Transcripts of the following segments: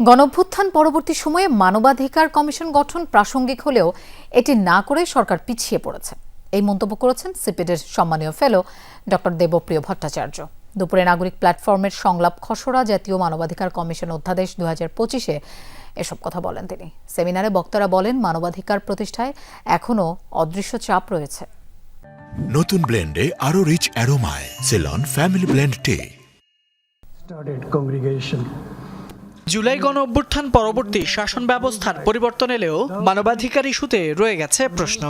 গণঅভ্যুত্থান পরবর্তী সময়ে মানবাধিকার কমিশন গঠন প্রাসঙ্গিক হলেও এটি না করে সরকার পিছিয়ে পড়েছে। এই মন্তব্য করেছেন সিপিডির সম্মানীয় ফেলো ডক্টর দেবপ্রিয় ভট্টাচার্য। দুপুরে নাগরিক প্ল্যাটফর্মের সংলাপ খসড়া জাতীয় মানবাধিকার কমিশন অধ্যাদেশ দু হাজার পঁচিশে এসব কথা বলেন তিনি। সেমিনারে বক্তারা বলেন মানবাধিকার প্রতিষ্ঠায় এখনও অদৃশ্য চাপ রয়েছে। নতুন ব্লেন্ডে আরও রিচ অ্যারোমায় সেলন ফ্যামিলি ব্লেন্ড টে. জুলাই গণ অভ্যুত্থান পরবর্তী শাসন ব্যবস্থার পরিবর্তন এলেও মানবাধিকার ইস্যুতে রয়ে গেছে প্রশ্ন।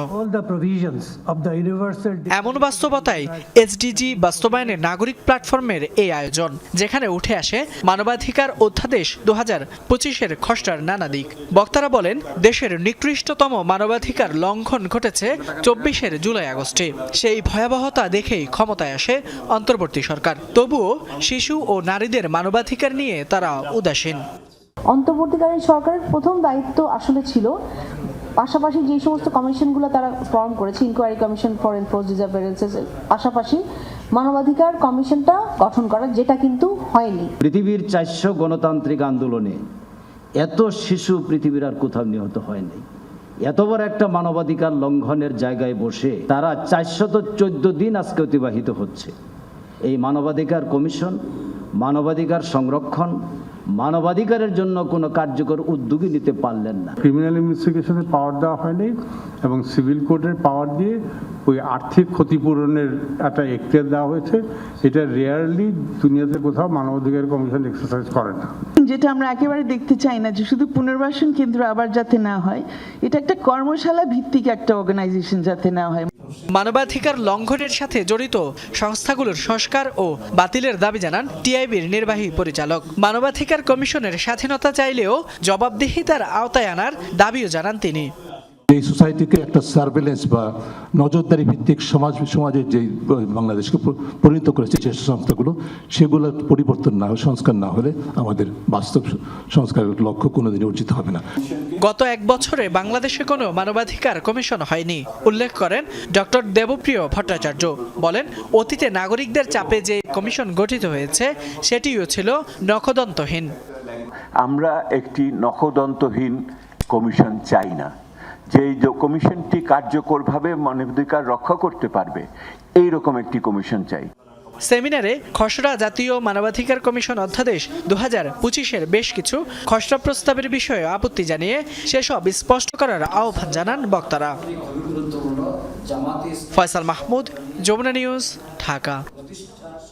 এমন বাস্তবতায় এসডিজি বাস্তবায়নে নাগরিক প্ল্যাটফর্মের এই আয়োজন, যেখানে উঠে আসে মানবাধিকার অধ্যাদেশ দু হাজার পঁচিশের খসড়ার নানা দিক। বক্তারা বলেন, দেশের নিকৃষ্টতম মানবাধিকার লঙ্ঘন ঘটেছে চব্বিশের জুলাই আগস্টে। সেই ভয়াবহতা দেখেই ক্ষমতায় আসে অন্তর্বর্তী সরকার। তবুও শিশু ও নারীদের মানবাধিকার নিয়ে তারা উদাসীন। অন্তর্বর্তীকালীন সরকারের প্রথম দায়িত্ব আসলে ছিল পাশাপাশি যে সমস্ত কমিশনগুলো তারা ফর্ম করেছে inquiry commission for enforce disappearances পাশাপাশি মানবাধিকার কমিশনটা গঠন করা যেটা কিন্তু হয়নি। পৃথিবীর চারশো গণতান্ত্রিক আন্দোলনে এত শিশু পৃথিবীর আর কোথাও নিহত হয়নি। এত বড় একটা মানবাধিকার লঙ্ঘনের জায়গায় বসে তারা চারশত চোদ্দ দিন আজকে অতিবাহিত হচ্ছে। এই মানবাধিকার কমিশন, মানবাধিকার সংরক্ষণ মানবাধিকারের জন্য কোনো কার্যকর উদ্যোগী নিতে পারলেন না। ক্রিমিনাল ইনভেস্টিগেশনের পাওয়ার দেওয়া হয়নি এবং সিভিল কোর্টের পাওয়ার দিয়ে ওই আর্থিক ক্ষতিপূরণের একটা এখতিয়ার দেওয়া হয়েছে। এটা রেয়ারলি দুনিয়াতে কোথাও মানবাধিকার কমিশন এক্সারসাইজ করে না। যেটা আমরা একেবারে দেখতে চাই না যে শুধু পুনর্বাসন কেন্দ্র আবার যাতে না হয় এটা একটা কর্মশালা ভিত্তিক একটা অর্গানাইজেশন যাতে না হয়। মানবাধিকার লঙ্ঘনের সাথে জড়িত সংস্থাগুলোর সংস্কার ও বাতিলের দাবি জানান টিআইবির নির্বাহী পরিচালক। মানবাধিকার কমিশনের স্বাধীনতা চাইলেও জবাবদিহিতার আওতায় আনার দাবিও জানান তিনি। এই সোসাইটিকে একটা সার্ভেলেন্স বা নজরদারি ভিত্তিক সমাজ সমাজের যে বাংলাদেশকে পরিণত করেছে যে সংস্থাগুলো সেগুলোর পরিবর্তন না সংস্কার না হলে আমাদের বাস্তব সংস্কারের লক্ষ্য কোনোদিনই অর্জিত হবে না। গত এক বছরে বাংলাদেশে কোনো মানবাধিকার কমিশন হয়নি উল্লেখ করেন ডক্টর দেবপ্রিয় ভট্টাচার্য। বলেন অতীতে নাগরিকদের চাপে যে কমিশন গঠিত হয়েছে সেটিও ছিল নখদন্তহীন। আমরা একটি নখদন্তহীন কমিশন চাই না। যে এই যে কমিশনটি কার্যকরভাবে মানবাধিকার রক্ষা করতে পারবে এই রকম একটি কমিশন চাই। সেমিনারে খসড়া জাতীয় মানবাধিকার কমিশন অধ্যাদেশ দু হাজার পঁচিশের বেশ কিছু খসড়া প্রস্তাবের বিষয়ে আপত্তি জানিয়ে সেসব স্পষ্ট করার আহ্বান জানান বক্তারা। ফয়সাল মাহমুদ যমুনা নিউজ ঢাকা।